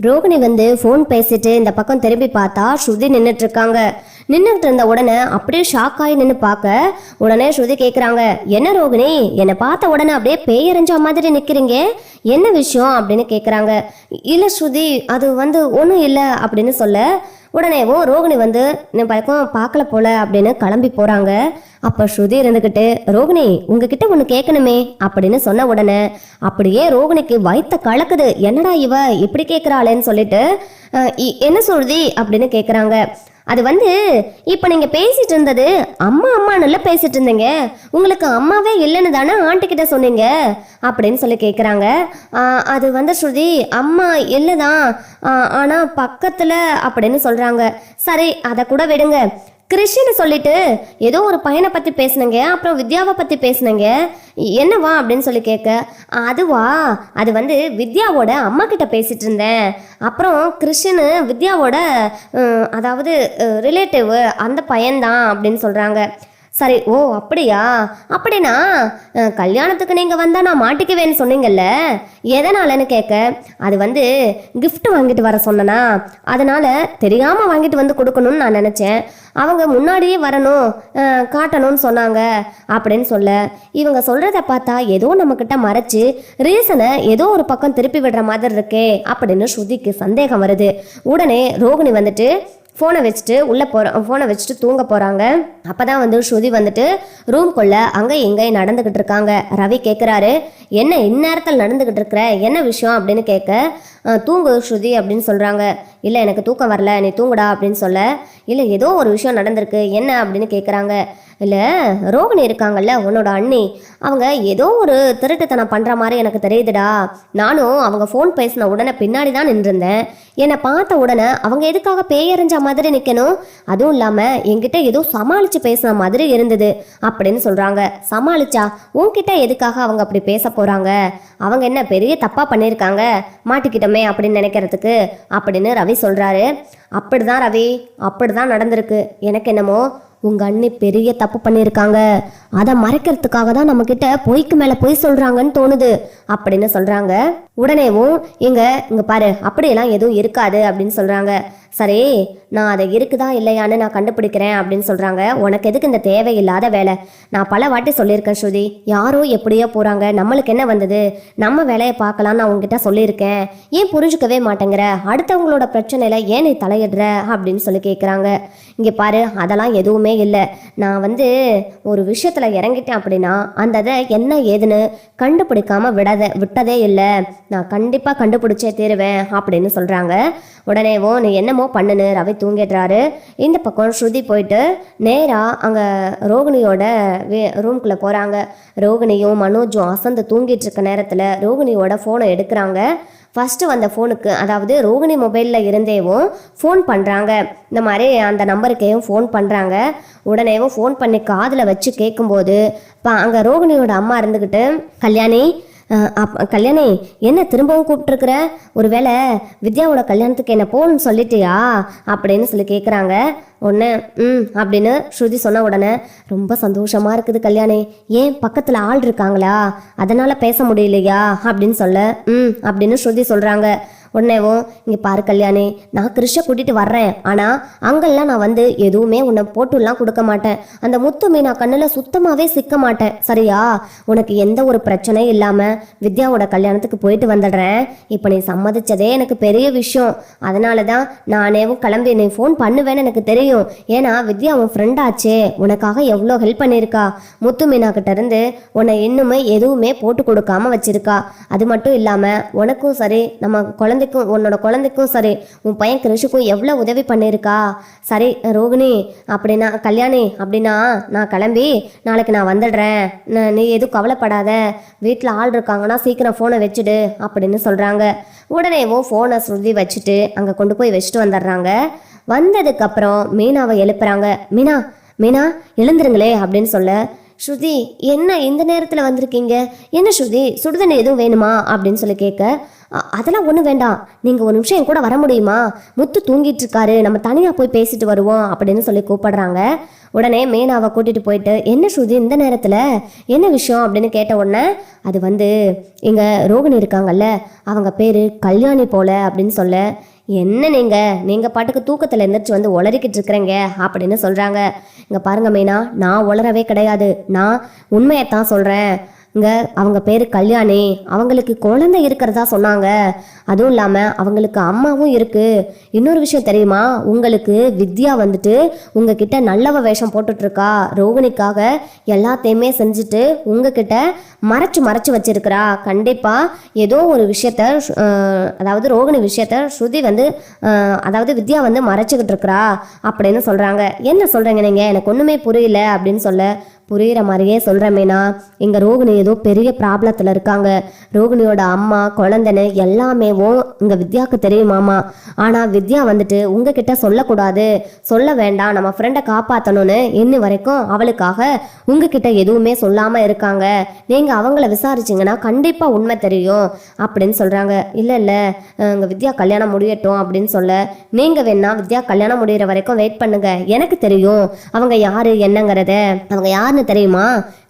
ரோகிணி வந்து ஃபோன் பேசிட்டு இந்த பக்கம் திரும்பி பார்த்தா ஸ்ருதி நின்றுட்டு இருக்காங்க நின்றுட்டு இருந்த உடனே அப்படியே ஷாக் ஆகி நின்று பார்க்க உடனே ஸ்ருதி கேட்குறாங்க என்ன ரோகிணி? என்னை பார்த்த உடனே அப்படியே பேயறிஞ்ச மாதிரி நிற்கிறீங்க என்ன விஷயம்? அப்படின்னு கேட்குறாங்க இல்லை ஸ்ருதி அது வந்து ஒன்றும் இல்லை அப்படின்னு சொல்ல உடனேவும் ரோகிணி வந்து இந்த பழக்கம் பார்க்கல போல அப்படின்னு கிளம்பி போகிறாங்க அப்போ ஸ்ருதி இருந்துக்கிட்டு ரோகிணி உங்ககிட்ட ஒன்று கேட்கணுமே அப்படின்னு சொன்ன உடனே அப்படியே ரோகிணிக்கு வயித்த கலக்குது. என்னடா இவ இப்படி கேட்குறாளேன்னு சொல்லிட்டு இ- என்ன சொல்லுதி அப்படின்னு கேட்குறாங்க அது வந்து இப்போ நீங்கள் பேசிட்டு இருந்தது அம்மா அம்மா நல்லா பேசிட்டு இருந்தீங்க உங்களுக்கு அம்மாவே இல்லைன்னு தானே ஆண்டி கிட்ட சொன்னீங்க? அப்படின்னு சொல்லி கேட்குறாங்க அது வந்து ஸ்ருதி அம்மா இல்லை தான் ஆனால் பக்கத்தில் அப்படின்னு சொல்கிறாங்க சரி அதை கூட விடுங்க. கிறிஸ்டின்னு சொல்லிட்டு ஏதோ ஒரு பையனை பற்றி பேசினங்க அப்புறம் வித்யாவை பற்றி பேசினங்க. என்னவா அப்படின்னு சொல்லி கேட்க அதுவா? அது வந்து வித்யாவோட அம்மா கிட்ட பேசிட்டு இருந்தேன். அப்புறம் கிறிஸ்டின்னு வித்யாவோட அதாவது ரிலேட்டிவ் அந்த பையன்தான் அப்படின்னு சொல்கிறாங்க சரி ஓ அப்படியா? அப்படின்னா கல்யாணத்துக்கு நீங்கள் வந்தால் நான் மாட்டிக்குவேன்னு சொன்னீங்கல்ல? எதனாலன்னு கேட்க அது வந்து கிஃப்ட் வாங்கிட்டு வர சொன்னனா? அதனால் தெரியாமல் வாங்கிட்டு வந்து கொடுக்கணும்னு நான் நினச்சேன். அவங்க முன்னாடியே வரணும் காட்டணும்னு சொன்னாங்க அப்படின்னு சொல்ல. இவங்க சொல்கிறத பார்த்தா ஏதோ நம்மக்கிட்ட மறைச்சு ரீசனை ஏதோ ஒரு பக்கம் திருப்பி விடுற மாதிரி இருக்கே அப்படின்னு ஸ்ருதிக்கு சந்தேகம் வருது. உடனே ரோகிணி வந்துட்டு ஃபோனை வச்சுட்டு உள்ளே போகிற ஃபோனை வச்சுட்டு தூங்க போகிறாங்க அப்போ தான் வந்து ஸ்ருதி வந்துட்டு ரூம்குள்ளே அங்கே எங்கே நடந்துக்கிட்டு இருக்காங்க. ரவி கேட்குறாரு என்ன இந்நேரத்தில் நடந்துக்கிட்டு இருக்கிற? என்ன விஷயம்? அப்படின்னு கேட்க தூங்கு ஸ்ருதி அப்படின்னு சொல்கிறாங்க இல்லை எனக்கு தூக்கம் வரல நீ தூங்குடா அப்படின்னு சொல்ல. இல்லை ஏதோ ஒரு விஷயம் நடந்திருக்கு என்ன? அப்படின்னு கேட்குறாங்க இல்லை ரோகிணி இருக்காங்கல்ல உன்னோட அண்ணி. அவங்க ஏதோ ஒரு திருட்டுத்தனம் பண்ணுற மாதிரி எனக்கு தெரியுதுடா. நானும் அவங்க ஃபோன் பேசின உடனே பின்னாடி தான் நின்றுருந்தேன். என்னை பார்த்த உடனே அவங்க எதுக்காக பேயறிஞ்ச மாதிரி நிற்கணும் அதுவும் இல்லாமல் என்கிட்ட ஏதோ சமாளித்து பேசின மாதிரி இருந்தது அப்படின்னு சொல்கிறாங்க சமாளிச்சா? உன்கிட்ட எதுக்காக அவங்க அப்படி பேச போகிறாங்க அவங்க என்ன பெரிய தப்பாக பண்ணியிருக்காங்க மாட்டிக்கிட்டோமே அப்படின்னு நினைக்கிறதுக்கு அப்படின்னு ரவி சொல்கிறாரு அப்படிதான் ரவி அப்படிதான் நடந்திருக்கு. எனக்கு என்னமோ உங்க அண்ணி பெரிய தப்பு பண்ணியிருக்காங்க. அதை மறைக்கிறதுக்காக தான் நம்மக்கிட்ட பொய்க்கு மேலே பொய் சொல்கிறாங்கன்னு தோணுது அப்படின்னு சொல்கிறாங்க உடனேவும் இங்கே இங்கே பாரு அப்படியெல்லாம் எதுவும் இருக்காது அப்படின்னு சொல்கிறாங்க சரி நான் அதை இருக்குதா இல்லையான்னு நான் கண்டுபிடிக்கிறேன் அப்படின்னு சொல்கிறாங்க உனக்கு எதுக்கு இந்த தேவையில்லாத வேலை? நான் பல வாட்டி சொல்லியிருக்கேன் ஸ்ருதி. யாரோ எப்படியோ போகிறாங்க நம்மளுக்கு என்ன வந்தது? நம்ம வேலையை பார்க்கலாம்னு நான் உங்ககிட்ட சொல்லியிருக்கேன். ஏன் புரிஞ்சுக்கவே மாட்டேங்கிற? அடுத்தவங்களோட பிரச்சனையில ஏன் நீ தலையிடுற? அப்படின்னு சொல்லி கேட்குறாங்க இங்கே பாரு அதெல்லாம் எதுவுமே இல்லை. நான் வந்து ஒரு விஷயத்தில் இறங்கிட்டேன் அப்படின்னா அந்த இதை என்ன ஏதுன்னு கண்டுபிடிக்காம விடாத விட்டதே இல்லை. நான் கண்டிப்பாக கண்டுபிடிச்சே தீருவேன் அப்படின்னு சொல்கிறாங்க உடனேவோ நீ என்னமோ பண்ணுன்னு ரவி தூங்கிடுறாரு. இந்த பக்கம் ஸ்ருதி போயிட்டு நேராக அங்கே ரோகிணியோட வே ரூம்குள்ளே போகிறாங்க ரோகிணியும் மனோஜும் அசந்து தூங்கிட்டு இருக்க நேரத்தில் ரோகிணியோட ஃபோனை எடுக்கிறாங்க. ஃபஸ்ட்டு வந்த ஃபோனுக்கு அதாவது ரோகிணி மொபைலில் இருந்தேவும் ஃபோன் பண்ணுறாங்க இந்த மாதிரி அந்த நம்பருக்கேவும் ஃபோன் பண்ணுறாங்க உடனேவும் ஃபோன் பண்ணி காதில் வச்சு கேட்கும்போது இப்போ அங்கே ரோகிணியோட அம்மா இருந்துக்கிட்டு கல்யாணி கல்யாணி என்ன திரும்பவும் கூப்பிட்டுருக்குற? ஒருவேளை வித்யாவோட கல்யாணத்துக்கு என்ன போகணும்னு சொல்லிட்டியா? அப்படின்னு சொல்லி கேட்குறாங்க ஒன்று ம் அப்படின்னு ஸ்ருதி சொன்ன உடனே ரொம்ப சந்தோஷமா இருக்குது கல்யாணி. ஏன் பக்கத்தில் ஆள் இருக்காங்களா? அதனால் பேச முடியலையா? அப்படின்னு சொல்ல ம் அப்படின்னு ஸ்ருதி சொல்கிறாங்க உடனேவும் இங்கே பாரு கல்யாணி நான் கிருஷ்ண கூட்டிகிட்டு வர்றேன். ஆனால் அங்கெல்லாம் நான் வந்து எதுவுமே உன்னை போட்டுலாம் கொடுக்க மாட்டேன். அந்த முத்து மீனா கண்ணில் சுத்தமாகவே சிக்க மாட்டேன். சரியா? உனக்கு எந்த ஒரு பிரச்சனையும் இல்லாமல் வித்யாவோட கல்யாணத்துக்கு போயிட்டு வந்துடுறேன். இப்போ நீ சம்மதிச்சதே எனக்கு பெரிய விஷயம். அதனால தான் நானேவும் கிளம்பி நீ ஃபோன் பண்ணுவேன்னு எனக்கு தெரியும். ஏன்னா வித்யா உன் ஃப்ரெண்ட் ஆச்சே. உனக்காக எவ்வளோ ஹெல்ப் பண்ணியிருக்கா. முத்து மீனாக்கிட்ட கிட்ட இருந்து உன்னை இன்னுமே எதுவுமே போட்டு கொடுக்காம வச்சிருக்கா. அது மட்டும் இல்லாமல் உனக்கும் சரி நம்ம குழந்தைக்கும் உன்னோட குழந்தைக்கும் சரி உன் பையன் கிருஷுக்கும் எவ்வளோ உதவி பண்ணியிருக்கா? சரி ரோகிணி அப்படின்னா கல்யாணி அப்படின்னா நான் கிளம்பி நாளைக்கு நான் வந்துடுறேன். நீ எதுவும் கவலைப்படாத. வீட்டில் ஆள் இருக்காங்கன்னா சீக்கிரம் ஃபோனை வச்சுடு அப்படின்னு சொல்கிறாங்க உடனேவோ ஃபோனை சுருதி வச்சுட்டு அங்கே கொண்டு போய் வச்சுட்டு வந்துடுறாங்க. வந்ததுக்கப்புறம் மீனாவை எழுப்புறாங்க. மீனா மீனா எழுந்துருங்களே அப்படின்னு சொல்ல ஸ்ருதி என்ன இந்த நேரத்தில் வந்திருக்கீங்க? என்ன ஸ்ருதி சுடுதண்ணி எதுவும் வேணுமா? அப்படின்னு சொல்லி கேட்க அதெல்லாம் ஒன்றும் வேண்டாம். நீங்கள் ஒரு நிமிஷம் என் கூட வர முடியுமா? முத்து தூங்கிட்டு இருக்காரு நம்ம தனியாக போய் பேசிட்டு வருவோம் அப்படின்னு சொல்லி கூப்பிடுறாங்க. உடனே மேனாவை கூட்டிட்டு போயிட்டு என்ன ஸ்ருதி இந்த நேரத்தில்? என்ன விஷயம்? அப்படின்னு கேட்ட உடனே அது வந்து இங்கே ரோகிணி இருக்காங்கல்ல அவங்க பேர் கல்யாணி போல அப்படின்னு சொல்ல என்ன நீங்கள் நீங்கள் பாட்டுக்கு தூக்கத்தில் எந்திரிச்சு வந்து உளறிக்கிட்டு இருக்கிறீங்க அப்படின்னு சொல்கிறாங்க இங்கே பாருங்க மீனா நான் உளரவே கிடையாது. நான் உண்மையைத்தான் சொல்கிறேன் இங்க அவங்க பேர் கல்யாணி. அவங்களுக்கு குழந்தை இருக்கிறதா சொன்னாங்க. அதுவும் இல்லாமல் அவங்களுக்கு அம்மாவும் இருக்கு. இன்னொரு விஷயம் தெரியுமா? உங்களுக்கு வித்யா வந்துட்டு உங்ககிட்ட நல்லவ வேஷம் போட்டுட்ருக்கா. ரோகிணிக்காக எல்லாத்தையுமே செஞ்சுட்டு உங்ககிட்ட மறைச்சு மறைச்சு வச்சிருக்கிறா. கண்டிப்பாக ஏதோ ஒரு விஷயத்த அதாவது ரோகிணி விஷயத்த ஸ்ருதி வந்து அதாவது வித்யா வந்து மறைச்சிக்கிட்டு இருக்கிறா அப்படின்னு சொல்கிறாங்க என்ன சொல்கிறீங்க நீங்கள் எனக்கு ஒன்றுமே புரியல அப்படின்னு சொல்ல புரிகிற மாதிரியே சொல்கிறமேனா எங்கள் இங்கே ரோகிணி ஏதோ பெரிய ப்ராப்ளத்தில் இருக்காங்க. ரோகிணியோட அம்மா குழந்தைன்னு எல்லாமேவும் இங்கே வித்யாவுக்கு தெரியுமாமா ஆனால் வித்யா வந்துட்டு உங்ககிட்ட சொல்லக்கூடாது. சொல்ல வேண்டாம் நம்ம ஃப்ரெண்டை காப்பாற்றணும்னு இன்னி வரைக்கும் அவளுக்காக உங்ககிட்ட எதுவுமே சொல்லாமல் இருக்காங்க. நீங்கள் அவங்கள விசாரிச்சிங்கன்னா கண்டிப்பாக உண்மை தெரியும் அப்படின்னு சொல்கிறாங்க இல்லை இல்லை இங்கே வித்யா கல்யாணம் முடியட்டும் அப்படின்னு சொல்ல நீங்கள் வேணா வித்யா கல்யாணம் முடியிற வரைக்கும் வெயிட் பண்ணுங்க. எனக்கு தெரியும். அவங்க யார் என்னங்கிறத. அவங்க யார் யாருன்னு தெரியுமா?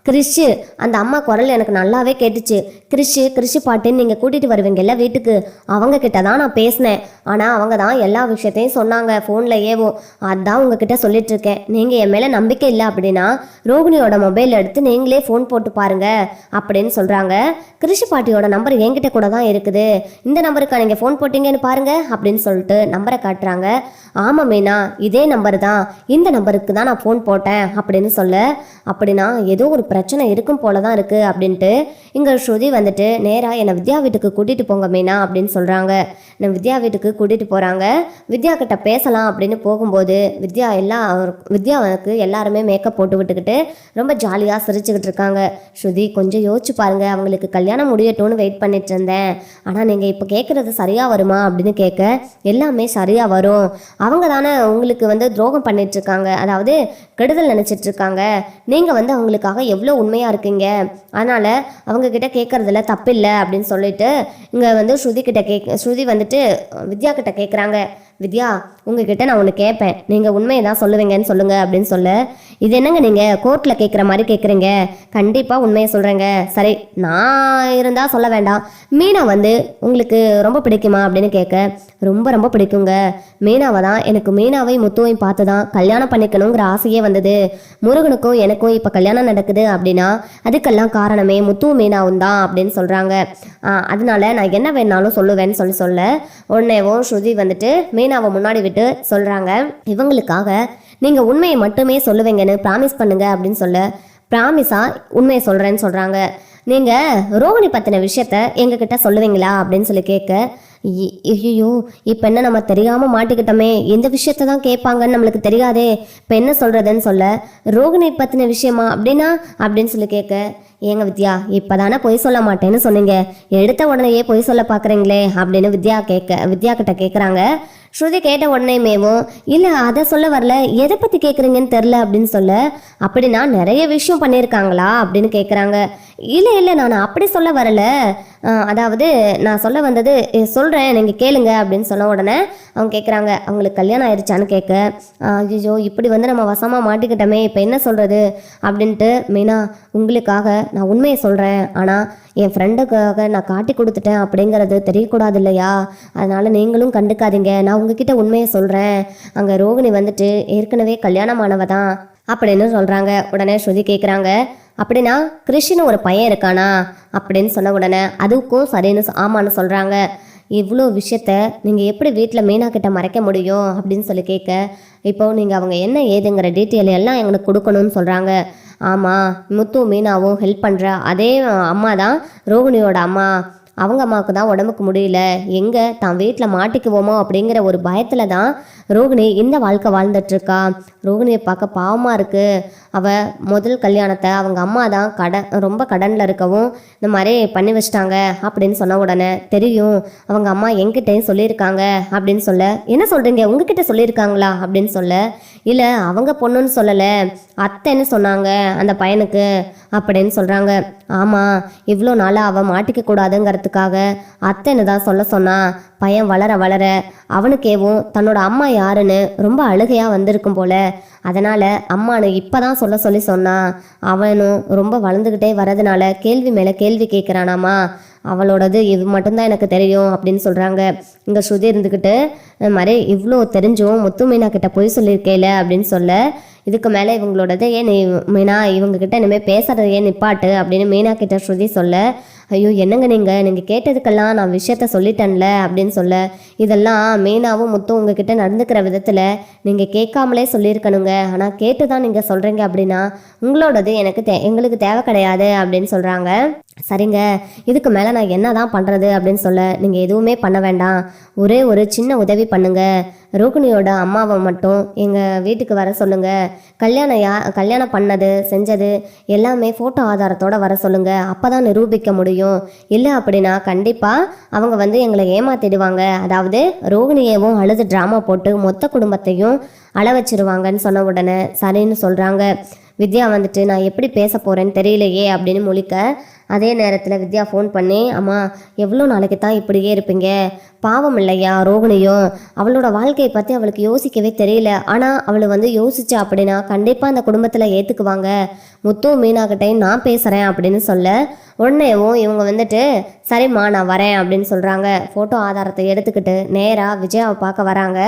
கிறிஷு அந்த அம்மா குரல் எனக்கு நல்லாவே கேட்டுச்சு. கிறிஷு கிறிஷு பாட்டுன்னு நீங்கள் கூட்டிகிட்டு வருவீங்கல்ல வீட்டுக்கு? அவங்க கிட்ட தான் நான் பேசினேன். ஆனால் அவங்க தான் எல்லா விஷயத்தையும் சொன்னாங்க ஃபோனில் ஏவோ அதான் உங்ககிட்ட சொல்லிட்டு இருக்கேன் நீங்கள் என் மேலே நம்பிக்கை இல்லை அப்படின்னா ரோகிணியோட மொபைல் எடுத்து நீங்களே ஃபோன் போட்டு பாருங்க அப்படின்னு சொல்கிறாங்க கிறிஷு பாட்டியோட நம்பர் என்கிட்ட கூட தான் இருக்குது. இந்த நம்பருக்கா நீங்கள் ஃபோன் போட்டீங்கன்னு பாருங்க அப்படின்னு சொல்லிட்டு நம்பரை காட்டுறாங்க. ஆமாம் மீனா இதே நம்பர் தான். இந்த நம்பருக்கு தான் நான் ஃபோன் போட்டேன் அப்படின்னு சொல்ல அப்படின்னா ஏதோ ஒரு பிரச்சனை இருக்கும் போல தான் இருக்குது அப்படின்ட்டு இங்கே ஸ்ருதி வந்துட்டு நேராக என்னை வித்யா வீட்டுக்கு கூட்டிகிட்டு போங்க மீனா அப்படின்னு சொல்கிறாங்க நான் வித்யா வீட்டுக்கு கூட்டிகிட்டு போகிறாங்க வித்யா கிட்ட பேசலாம் அப்படின்னு போகும்போது வித்யா எல்லா வித்யாவுக்கு எல்லாருமே மேக்கப் போட்டு விட்டுக்கிட்டு ரொம்ப ஜாலியாக சிரிச்சுக்கிட்டு இருக்காங்க. ஸ்ருதி கொஞ்சம் யோசிச்சு பாருங்கள் அவங்களுக்கு கல்யாணம் முடியட்டும்னு வெயிட் பண்ணிட்டு இருந்தேன். ஆனால் நீங்கள் இப்போ கேட்குறது சரியாக வருமா? அப்படின்னு கேட்க எல்லாமே சரியாக வரும். அவங்க தானே உங்களுக்கு வந்து துரோகம் பண்ணிட்டு இருக்காங்க. அதாவது கெடுதல் நினச்சிட்டு இருக்காங்க நீங்கள் வந்து அவங்களுக்காக எவ்வளோ உண்மையாக இருக்கீங்க? அதனால் அவங்கக்கிட்ட கேட்குறதுல தப்பில்லை அப்படின்னு சொல்லிட்டு இங்கே வந்து ஸ்ருதி கிட்ட கேக் ஸ்ருதி வந்துட்டு வித்யா கிட்ட கேட்குறாங்க வித்யா உங்ககிட்ட நான் ஒன்று கேட்பேன் நீங்கள் உண்மையை தான் சொல்லுவீங்கன்னு சொல்லுங்க அப்படின்னு சொல்ல இது என்னங்க நீங்கள் கோர்ட்டில் கேட்குற மாதிரி கேட்குறீங்க கண்டிப்பாக உண்மையை சொல்கிறேங்க சரி நான் இருந்தால் சொல்ல வேண்டாம். மீனா வந்து உங்களுக்கு ரொம்ப பிடிக்குமா அப்படின்னு கேட்க ரொம்ப ரொம்ப பிடிக்குங்க. மீனாவை தான் எனக்கு மீனாவை முத்துவையும் பார்த்து தான் கல்யாணம் பண்ணிக்கணுங்கிற ஆசையே வந்தது. முருகனுக்கும் எனக்கும் இப்போ கல்யாணம் நடக்குது அப்படின்னா அதுக்கெல்லாம் காரணமே முத்துவும் மீனாவும் தான் அப்படின்னு சொல்கிறாங்க அதனால நான் என்ன வேணாலும் சொல்லுவேன்னு சொல்லி சொல்ல உடனேவும் ஸ்ருதி வந்துட்டு மீனாவை முன்னாடி விட்டு சொல்கிறாங்க இவங்களுக்காக நீங்கள் உண்மையை மட்டுமே சொல்லுவீங்கன்னு ப்ராமிஸ் பண்ணுங்க அப்படின்னு சொல்ல ப்ராமிஸா உண்மையை சொல்கிறேன்னு சொல்கிறாங்க நீங்கள் ரோகிணி பற்றின விஷயத்த எங்ககிட்ட சொல்லுவீங்களா? அப்படின்னு சொல்லி கேட்க ஐயோ இப்போ என்ன நம்ம தெரியாமல் மாட்டிக்கிட்டோமே? இந்த விஷயத்த தான் கேட்பாங்கன்னு நம்மளுக்கு தெரியாதே. இப்போ என்ன சொல்கிறதுன்னு சொல்ல ரோகிணி பற்றின விஷயமா அப்படின்னா? அப்படின்னு சொல்லி கேட்க ஏங்க வித்யா இப்பதானே பொய் சொல்ல மாட்டேன்னு சொன்னீங்க. எடுத்த உடனேயே பொய் சொல்ல பார்க்குறீங்களே அப்படின்னு வித்யா கேட்க வித்யா கிட்ட கேட்குறாங்க ஸ்ருதி கேட்ட உடனேமேவும் இல்லை அதை சொல்ல வரல. எதை பற்றி கேட்குறீங்கன்னு தெரில அப்படின்னு சொல்ல அப்படின்னா நிறைய விஷயம் பண்ணியிருக்காங்களா அப்படின்னு கேட்குறாங்க இல்லை இல்லை நான் அப்படி சொல்ல வரல. அதாவது நான் சொல்ல வந்தது சொல்கிறேன் நீங்கள் கேளுங்க அப்படின்னு சொன்ன உடனே அவங்க கேட்குறாங்க அவங்களுக்கு கல்யாணம் ஆயிடுச்சான்னு கேட்க. ஐயோ இப்படி வந்து நம்ம வசமாக மாட்டிக்கிட்டோமே இப்போ என்ன சொல்கிறது அப்படின்ட்டு மெயினாக உங்களுக்காக நான் உண்மையை சொல்கிறேன் ஆனால் என் ஃப்ரெண்டுக்காக நான் காட்டி கொடுத்துட்டேன் அப்படிங்கிறது தெரியக்கூடாது இல்லையா? அதனால் நீங்களும் கண்டுக்காதீங்க நான் உங்ககிட்ட உண்மையை சொல்கிறேன் அங்கே ரோகிணி வந்துட்டு ஏற்கனவே கல்யாணமானவ தான் அப்படின்னு சொல்கிறாங்க உடனே ஸ்ருதி கேட்குறாங்க அப்படின்னா கிறிஷின்னு ஒரு பையன் இருக்கானா அப்படின்னு சொன்ன உடனே அதுக்கும் சரின்னு சொ- ஆமான்னு சொல்கிறாங்க இவ்வளோ விஷயத்த நீங்கள் எப்படி வீட்டில் மீனா கிட்ட மறைக்க முடியும் அப்படின்னு சொல்லி கேட்க இப்போ நீங்கள் அவங்க என்ன ஏதுங்கிற டீட்டெயில் எல்லாம் எங்களுக்கு கொடுக்கணும்னு சொல்கிறாங்க ஆமாம் முத்து மீனாவும் ஹெல்ப் பண்ணுற அதே அம்மா தான் ரோகிணியோட அம்மா. அவங்க அம்மாவுக்கு தான் உடம்புக்கு முடியல. எங்கே தான் வீட்டில் மாட்டிக்குவோமோ அப்படிங்கிற ஒரு பயத்தில் தான் ரோகிணி இந்த வாழ்க்கை வாழ்ந்துட்டுருக்கா ரோகிணியை பார்க்க பாவமாக இருக்குது அவள் முதல் கல்யாணத்தை அவங்க அம்மா தான் கடன் ரொம்ப கடனில் இருக்கவும் இந்த மாதிரி பண்ணி வச்சிட்டாங்க அப்படின்னு சொன்ன உடனே தெரியும். அவங்க அம்மா எங்கிட்டையும் சொல்லியிருக்காங்க அப்படின்னு சொல்ல என்ன சொல்கிறீங்க உங்ககிட்ட சொல்லியிருக்காங்களா? அப்படின்னு சொல்ல இல்லை அவங்க பொண்ணுன்னு சொல்லலை. அத்தைன்னு சொன்னாங்க அந்த பையனுக்கு அப்படின்னு சொல்கிறாங்க ஆமாம் இவ்வளோ நாளாக அவன் மாட்டிக்க கூடாதுங்கிறதுக்காக அத்தைன்னு தான் சொல்ல சொன்னா. பையன் வளர வளர அவனுக்கேவும் தன்னோட அம்மா யாருன்னு ரொம்ப அழுகையாக வந்திருக்கும் போல. அதனால் அம்மானு இப்போ தான் சொல்ல சொல்லி சொன்னான் அவனும் ரொம்ப வளர்ந்துக்கிட்டே வரதுனால கேள்வி மேலே கேள்வி கேட்குறானாமா அவளோடது இது மட்டும்தான் எனக்கு தெரியும் அப்படின்னு சொல்கிறாங்க இங்கே ஸ்ருதி இருந்துக்கிட்டு மாதிரி இவ்வளோ தெரிஞ்சும் முத்து மீனா கிட்ட போய் சொல்லியிருக்கேல அப்படின்னு சொல்ல இதுக்கு மேலே இவங்களோடது ஏன் நீ மீனா இவங்க கிட்ட இனிமேல் பேசுறது ஏன் நிப்பாட்டு அப்படின்னு மீனா கிட்ட ஸ்ருதி சொல்ல ஐயோ என்னங்க நீங்கள் நீங்கள் கேட்டதுக்கெல்லாம் நான் விஷயத்த சொல்லிட்டேன்ல அப்படின்னு சொல்ல இதெல்லாம் மீனாவும் முத்தும் உங்ககிட்ட நடந்துக்கிற விதத்தில் நீங்கள் கேட்காமலே சொல்லியிருக்கணுங்க. ஆனால் கேட்டு தான் நீங்கள் சொல்கிறீங்க அப்படின்னா உங்களோடது எனக்கு தே எங்களுக்கு தேவை கிடையாது அப்படின்னு சொல்கிறாங்க சரிங்க இதுக்கு மேலே நான் என்ன தான் பண்ணுறது அப்படின்னு சொல்ல நீங்கள் எதுவுமே பண்ண வேண்டாம். ஒரே ஒரு சின்ன உதவி பண்ணுங்க. ரோகிணியோட அம்மாவை மட்டும் எங்கள் வீட்டுக்கு வர சொல்லுங்க. கல்யாணம் யா கல்யாணம் பண்ணது செஞ்சது எல்லாமே ஃபோட்டோ ஆதாரத்தோட வர சொல்லுங்க. அப்போ தான் நிரூபிக்க முடியும். இல்லை அப்படின்னா கண்டிப்பாக அவங்க வந்து எங்களை ஏமாத்திடுவாங்க. அதாவது ரோகிணியவும் அழுது ட்ராமா போட்டு மொத்த குடும்பத்தையும் அழ வச்சிருவாங்கன்னு சொன்ன உடனே சரின்னு சொல்கிறாங்க வித்யா வந்துட்டு நான் எப்படி பேச போகிறேன்னு தெரியலையே அப்படின்னு முழிக்க அதே நேரத்தில் வித்யா ஃபோன் பண்ணி அம்மா எவ்வளோ நாளைக்கு தான் இப்படியே இருப்பீங்க? பாவம் இல்லையா ரோகிணியும்? அவளோட வாழ்க்கையை பற்றி அவளுக்கு யோசிக்கவே தெரியல. ஆனால் அவளை வந்து யோசிச்சா அப்படின்னா கண்டிப்பாக அந்த குடும்பத்தில் ஏற்றுக்குவாங்க முத்து மீனாகிட்டையும் நான் பேசுகிறேன் அப்படின்னு சொல்ல உடனேவும் இவங்க வந்துட்டு சரிம்மா நான் வரேன் அப்படின்னு சொல்கிறாங்க ஃபோட்டோ ஆதாரத்தை எடுத்துக்கிட்டு நேராக விஜயாவை பார்க்க வராங்க.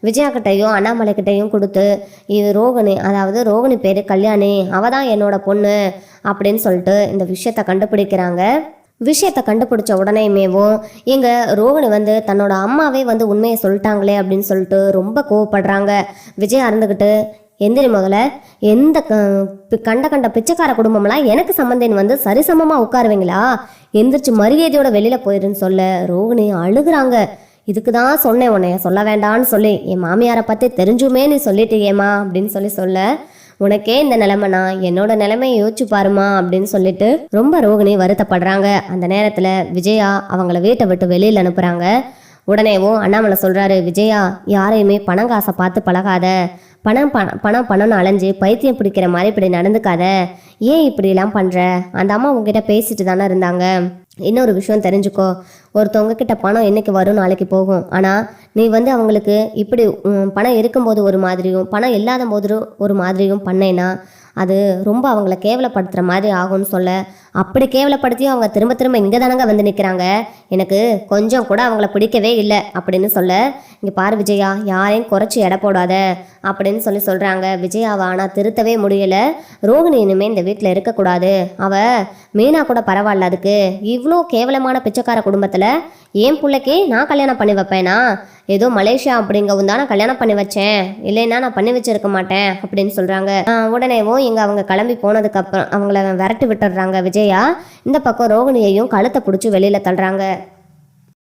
விஜயா அண்ணாமலைக்கிட்டையும் அண்ணாமலை கொடுத்து இது ரோகிணி அதாவது ரோகிணி பேர் கல்யாணி அவ தான் என்னோட பொண்ணு அப்படின்னு சொல்லிட்டு இந்த விஷயத்த கண்டுபிடிக்கிறாங்க. விஷயத்த கண்டுபிடிச்ச உடனேமேவும் எங்கள் ரோகிணி வந்து தன்னோட அம்மாவே வந்து உண்மையை சொல்லிட்டாங்களே அப்படின்னு சொல்லிட்டு ரொம்ப கோவப்படுறாங்க. விஜய் அறந்துக்கிட்டு எந்திரி முதல்ல எந்த க- பி- கண்ட கண்ட பிச்சைக்கார குடும்பம்லாம் எனக்கு சம்மந்தேன் வந்து சரிசமமாக உட்காருவீங்களா? எந்திரிச்சு மரியாதையோட வெளியில போயிருன்னு சொல்ல. ரோகிணி அழுகுறாங்க. இதுக்கு தான் சொன்னேன் உன்னைய சொல்ல வேண்டான்னு சொல்லி. என் மாமியாரை பற்றி தெரிஞ்சுமே நீ சொல்லிட்டியேம்மா அப்படின்னு சொல்லி சொல்ல உனக்கே இந்த நிலைமைனா என்னோட நிலைமையை யோசிச்சு பாருமா அப்படின்னு சொல்லிட்டு ரொம்ப ரோகிணி வருத்தப்படுறாங்க. அந்த நேரத்தில் விஜயா அவங்கள வீட்டை விட்டு வெளியில் அனுப்புகிறாங்க உடனேவும் அண்ணாமலை சொல்கிறாரு விஜயா யாரையுமே பணம் காசை பார்த்து பழகாத. பணம் பண பணம் பணம்னு அலைஞ்சு பைத்தியம் பிடிக்கிற மாதிரி இப்படி நடந்துக்காத. ஏன் இப்படிலாம் பண்ணுற அந்த அம்மா உங்ககிட்ட பேசிட்டு தானே இருந்தாங்க. இன்னொரு விஷயம் தெரிஞ்சுக்கோ. ஒருத்தவங்க கிட்ட பணம் என்னைக்கு வரும் நாளைக்கு போகும். ஆனால் நீ வந்து அவங்களுக்கு இப்படி பணம் இருக்கும்போது ஒரு மாதிரியும் பணம் இல்லாத போது ஒரு மாதிரியும் பண்ணேன்னா அது ரொம்ப அவங்கள கேவலப்படுத்துகிற மாதிரி ஆகும்னு சொல்ல அப்படி கேவலப்படுத்தியும் அவங்க திரும்ப திரும்ப இங்கே தானங்க வந்து நிற்கிறாங்க எனக்கு கொஞ்சம் கூட அவங்கள பிடிக்கவே இல்லை அப்படின்னு சொல்ல இங்கே பாரு விஜயா யாரையும் குறைச்சி எடை போடாத அப்படின்னு சொல்லி சொல்கிறாங்க விஜயாவை ஆனால் திருத்தவே முடியலை. ரோகிணி இனிமேல் இந்த வீட்டில் இருக்கக்கூடாது. அவள் மீனா கூட பரவாயில்ல அதுக்கு. இவ்வளோ கேவலமான பிச்சைக்கார குடும்பத்தில் என் பிள்ளைக்கு நான் கல்யாணம் பண்ணி வைப்பேனா? ஏதோ மலேசியா அப்படிங்கவும் தான் நான் கல்யாணம் பண்ணி வச்சேன். இல்லைன்னா நான் பண்ணி வச்சிருக்க மாட்டேன் அப்படின்னு சொல்கிறாங்க உடனேவும் இங்கே அவங்க கிளம்பி போனதுக்கப்புறம் அவங்கள விரட்டி விட்டுடுறாங்க விஜயா இந்த பக்கம் ரோகிணியையும் கழுத்தை பிடிச்சி வெளியில் தள்ளுறாங்க.